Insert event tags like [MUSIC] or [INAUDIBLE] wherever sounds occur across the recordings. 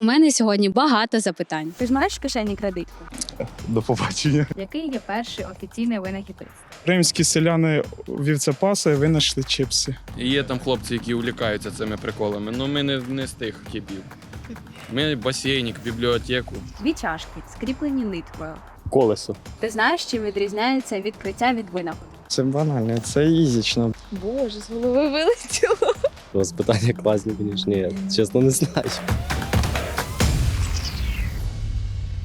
У мене сьогодні багато запитань. Ти ж маєш в кишені кредитку? До побачення. Який є перший офіційний винахід? Римські селяни вівцепаса і винайшли чипси. І є там хлопці, які увлікаються цими приколами. Ну ми не, не з тих типів. Ми басейник, бібліотеку. Дві чашки, скріплені ниткою. Колесо. Ти знаєш, чим відрізняється відкриття від винаходу? Це банально, це ізічно. Боже, з голови вилетіло. У вас питання класні, звісно. Ні, чесно не знаю.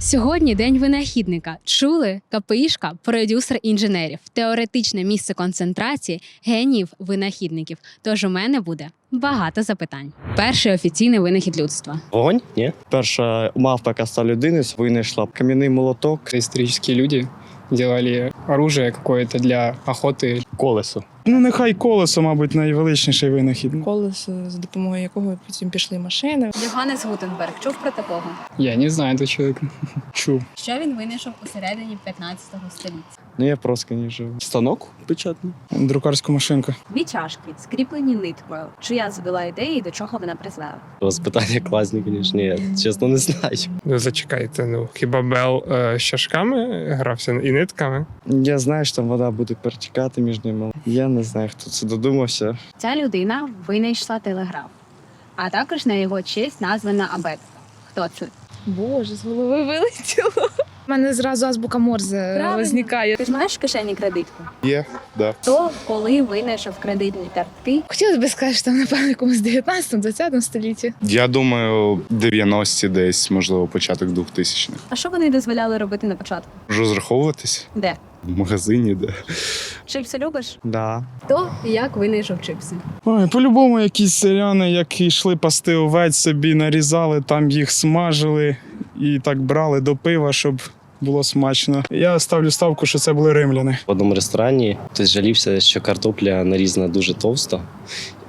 Сьогодні день винахідника. Чули КПІшка, продюсер інженерів, теоретичне місце концентрації геніїв винахідників. Тож у мене буде багато запитань. Перший офіційний винахід людства. Вогонь? Ні? Перша мавпа, яка стала людиною, винайшла кам'яний молоток. исторические люди делали оружие какое-то для охоты. Колесо. Ну, нехай колесо, мабуть, найвеличніший винахід. колесо, за допомогою якого потім пішли машини. Йоганнес Гутенберг чув про такого. Я не знаю этого человека. Чув. Що він винайшов у середині 15 століття? Ну я просто не живу. Станок печатний. Друкарську машинку. Дві чашки, скріплені ниткою. Чия звела ідеї і до чого вона призвела? У вас питання класні, звісно. Ні, чесно не знаю. Ну, зачекайте, ну хіба Бел е, з чашками грався і нитками? Я знаю, що там вода буде перетікати між ними. Я не знаю, хто це додумався. Ця людина винайшла телеграф, а також на його честь названа абетка. Хто це? Боже, з голови вилетіло. У мене зразу азбука Морзе Правильно. возникає. Ти ж маєш в кишені кредитку? Є, да. Хто коли винайшов кредитні картки? Хотілося б сказати, що там, напевно, якомусь 19-20 столітті. Я думаю, 90-ті десь, можливо, початок 2000-х. А що вони дозволяли робити на початку? Розраховуватись Де? В магазині, де. Чипси любиш? Да. Хто як винайшов чипси? Ой, по-любому, якісь селяни, які йшли пасти овець собі, нарізали, там їх смажили і так брали до пива, щоб було смачно. Я ставлю ставку, що це були римляни. В одному ресторані хтось жалівся, що картопля нарізана дуже товсто.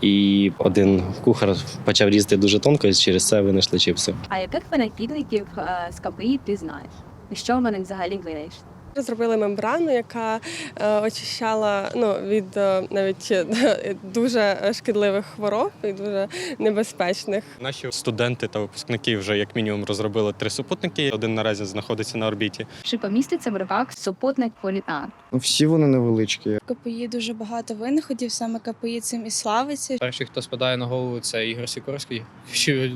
І один кухар почав різати дуже тонко, і через це винайшли чипси. А яких винахідників е, з КПІ ти знаєш? І що вони взагалі винайшли? Зробили мембрану, яка е, очищала ну, від е, навіть е, [LAUGHS] дуже шкідливих хвороб і дуже небезпечних. Наші студенти та випускники вже як мінімум розробили три супутники. Один наразі знаходиться на орбіті. Чи поміститься в рибак супутник Політар? Ну всі вони невеличкі. КПІ дуже багато винаходів, саме КПІ цим і славиться. Перший, хто спадає на голову, це Ігор Сікорський, що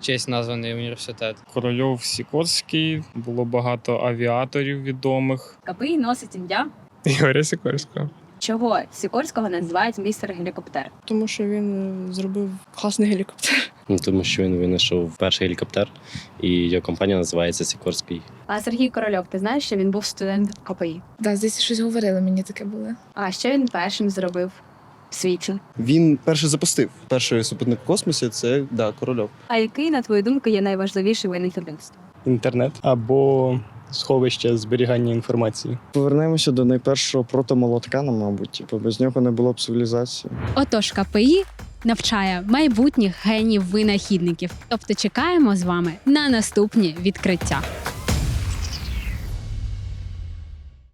честь названий університет. Корольов Сікорський, було багато авіаторів відомих. КПІ носить ім'я. Ігоря Сікорського. Чого Сікорського називають містер гелікоптер? Тому що він е, зробив класний гелікоптер. Ну, тому що він винайшов перший гелікоптер, і його компанія називається Сікорський. А Сергій Корольов, ти знаєш, що він був студентом КПІ? Да, здається, щось говорили, мені таке було. А що він першим зробив в світі? Він перший запустив. Перший супутник в космосі це да, корольов. А який, на твою думку, є найважливіший винахід людства? Інтернет або сховище зберігання інформації. Повернемося до найпершого протомолотка, ну, мабуть. Типу, без нього не було б цивілізації. Отож, КПІ навчає майбутніх генів винахідників. Тобто чекаємо з вами на наступні відкриття.